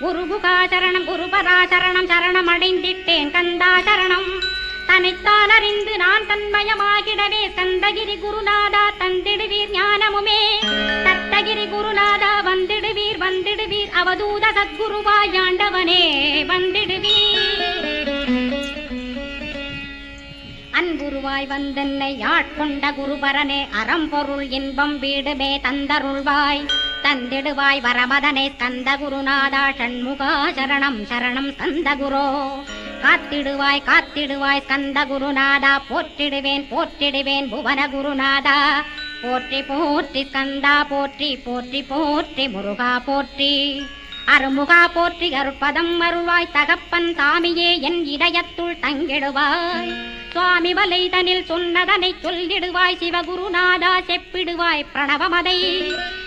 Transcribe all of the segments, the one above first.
குரு குகாச்சரணம் குரு குருபராசரணம் சரணம் அடைந்திட்டேன் கந்தாச்சரணம் தன்னைத்தான் அறிந்து நான் தன்மயமாகிடவே ஸ்கந்தகிரி குருநாதா தந்திடுவீர் ஞானமுமே. தத்தகிரி குருநாதா வந்திடுவீர் வந்திடுவீர். அவதூத சத்குருவாயாண்டவனே வந்திடுவீர். அன்புருவாய் வந்தென்னை ஆட்கொண்ட குருபரனே அறம்பொருள் இன்பம் வீடுமே தந்தருள்வாய். தந்திடுவாய் வரமதனை தந்த குருநாதா சண்முகா சரணம் சரணம் தந்த குரோ காத்திடுவாய் காத்திடுவாய் ஸ்கந்த குருநாதா போற்றிடுவேன் போற்றிடுவேன் புவன குருநாதா போற்றி போற்றி ஸ்கந்தா போற்றி போற்றி போற்றி முருகா போற்றி. அருமுகா போற்றி அருட்பதம் அருள்வாய் தகப்பன் சாமியே என் இதயத்துள் தங்கிடுவாய். சுவாமி வலைதனில் சொன்னதனை சொல்லிடுவாய் சிவகுருநாதா செப்பிடுவாய் பிரணவமதை.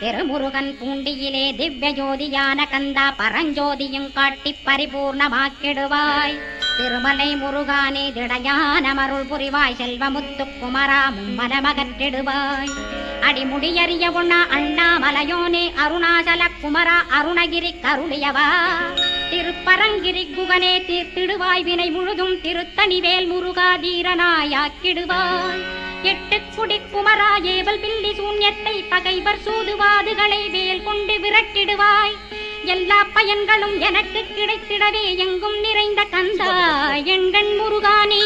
திருமுருகன் பூண்டியிலே திவ்ய ஜோதியான கந்தா பரஞ்சோதியும் காட்டி பரிபூர்ணமாக்கிடுவாய். திருமலை முருகானே திடையான மருள் புரிவாய் செல்வமுத்து குமரா மும்மனமகற்றிடுவாய் அடிமுடியறிய உண்ணா அண்ணாமலையோனே அருணாசல குமரா அருணகிரி கருளியவா. திருப்பரங்கிரி குகனே தீர்த்திடுவாய் வினை முழுதும் திருத்தணிவேல் முருகா தீரனாயாக்கிடுவாய் எட்டு குடி குமரா ஏவல் பில்லி சூன்யத்தை பகைவர் சூதுவாதுகளை வேல் கொண்டு விரட்டிடுவாய். எல்லா பயன்களும் எனக்கு கிடைத்திடவே எங்கும் நிறைந்த கந்தா எண்கண் முருகானே.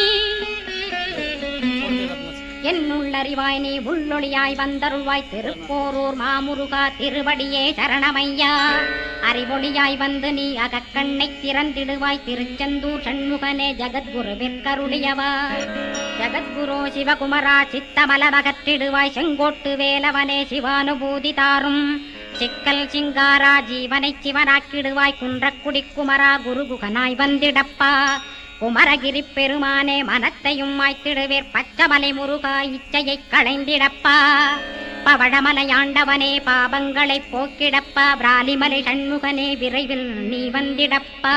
என்னுள்ளறிவாய் நீ உள்ளொளியாய் வந்தருள்வாய் திருப்போரூர் மாமுருகா திருவடியே சரணமையா. அறிவொளியாய் வந்து நீ அகக்கண்ணை திறந்திடுவாய் திருச்செந்தூர் சண்முகனே ஜகத்குருவிற்கருளியவா ஜகத்குரு சிவகுமரா சித்தமலமகற்றிடுவாய் செங்கோட்டு வேலவனே சிவானுபூதி தாரும் சிக்கல் சிங்காரா ஜீவனை சிவனாக்கிடுவாய் குன்றக்குடி குமரா குருகுகனாய் வந்திடப்பா குமரகிரி பெருமானே மனத்தையும் மாய்த்திடுவீர் பச்சமலை முருகா இச்சையை களைந்திடப்பா பவழமலையாண்டவனே பாபங்களை போக்கிடப்பா பிராலிமலை சண்முகனே விரைவில் நீ வந்திடப்பா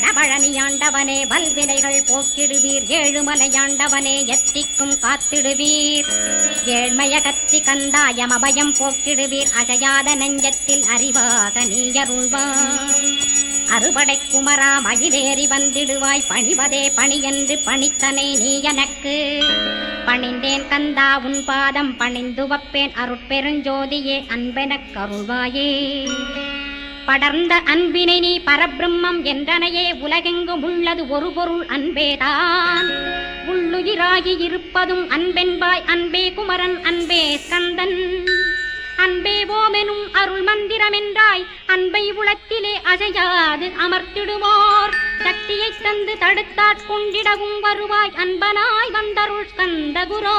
வடபழனியாண்டவனே வல்வினைகள் போக்கிடுவீர். ஏழுமலையாண்டவனே எத்திக்கும் காத்திடுவீர். ஏழ்மைய கத்தி கந்தாயம் அபயம் போக்கிடுவீர். அசையாத நெஞ்சத்தில் அறிவாக நீயருள்வாய் அறுபடை குமரா மகிழேறி வந்திடுவாய். பணிவதே பணி என்று பணித்தனை நீ எனக்கு பணிந்தேன் கந்தா உன் பாதம் பணிந்து வப்பேன் அருட்பெருஞ்சோதியே அன்பெனக் கருள்வாயே. படர்ந்த அன்பினை நீ பரபிரம்மம் என்றனையே உலகெங்கும் உள்ளது ஒரு பொருள் அன்பேதான் உள்ளுயிராகி இருப்பதும் அன்பென்பாய் அன்பே குமரன் அன்பே ஸ்கந்தன். அன்பே ஓமெனும் அருள் மந்திரமென்றாய் அன்பை உளத்திலே அசையாது அமர்த்திடுவோர். சக்தியை தந்து தடுத்தாட்கொண்டிடவும் வருவாய் அன்பனாய் வந்தருள் ஸ்கந்த குரோ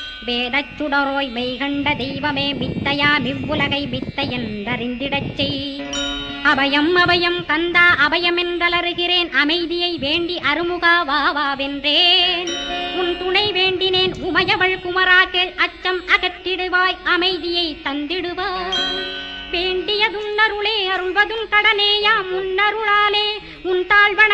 வேதச்சுடரோய் மெய்கண்ட தெய்வமே வித்தையா மிவ்வுலகை வித்தை என்றறிந்திடச் செய். அபயம் அபயம் கந்தா அபயமென்றலருகிறேன். அமைதியை வேண்டி அருமுகா வா வா வென்றேன். உன் துணை வேண்டினேன். உமையவள் குமராக்கள் அச்சம் அகற்றிடுவாய். அமைதியை தந்திடுவாய். வேண்டியதும் அருளே அருள்வதும் கடனேயா முன்னருளாலே உன் தாழ்வன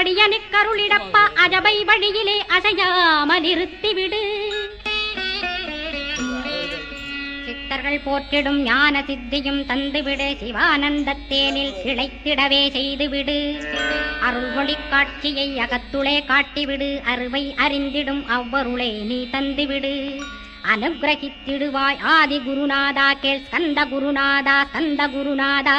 அடியனுக்கருளிடப்பா அஜபை வழியிலே அசையாமல் இருத்திவிடு சித்தர்கள் போற்றிடும் ஞான சித்தியும் தந்துவிடு. சிவானந்த தேனில் கிளைத்திடவே செய்துவிடு. அருள்மொழி காட்சியை அகத்துளே காட்டிவிடு. அருவை அறிந்திடும் அவ்வருளை நீ தந்துவிடு. அனுகிரகித்திடுவாய் ஆதி குருநாதா கேள் ஸ்கந்த குருநாதா ஸ்கந்த குருநாதா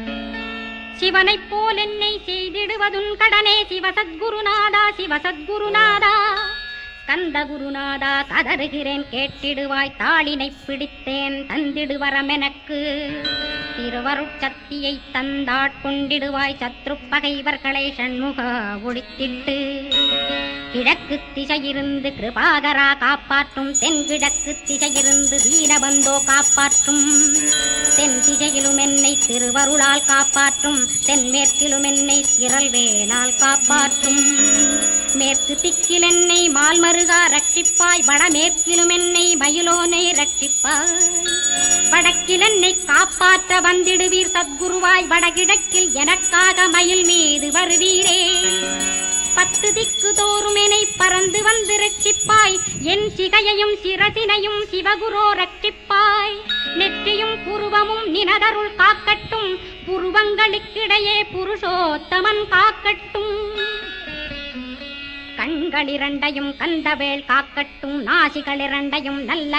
சிவனைப் போல் என்னை செய்திடுவதுன் கடனே சிவசத்குருநாதா சிவசத்குருநாதா. கந்த குருநாதா கதறுகிறேன் கேட்டிடுவாய் தாளினை பிடித்தேன் தந்திடுவரம் எனக்கு திருவருட்சக்தியை தந்தாட்கொண்டிடுவாய் சத்ரு பகைவர்களை சண்முக ஒழித்திட்டு கிழக்கு திசையிருந்து கிருபாகரா காப்பாற்றும் தென்கிழக்கு திசையிருந்து வீரபந்தோ காப்பாற்றும். தென் திசையிலும் என்னை திருவருளால் காப்பாற்றும் தென்மேற்கிலும் என்னை திரள்வேலால் காப்பாற்றும். மேற்கு திக்கில் என்னை மால்மருகா ரட்சிப்பாய் வடமேற்கிலும் என்னை மயிலோனை ரட்சிப்பாய். வடக்கில் என்னை காப்பாற்ற வந்திடுவீர் சத்குருவாய் வடகிழக்கில் எனக்காக மயில் மீது வருவீரே. பத்து திக்கு தோறும் பறந்து வந்து ரட்சிப்பாய். என் சிகையையும் சிரசினையும் சிவகுரோ ரட்சிப்பாய். நெற்றியும் புருவமும் நினதருள் காக்கட்டும். புருவங்களுக்கிடையே புருஷோத்தமன் காக்கட்டும். கண்களிரண்டையும் கந்தவேள் காக்கட்டும். நாசிகளிரண்டையும் நல்ல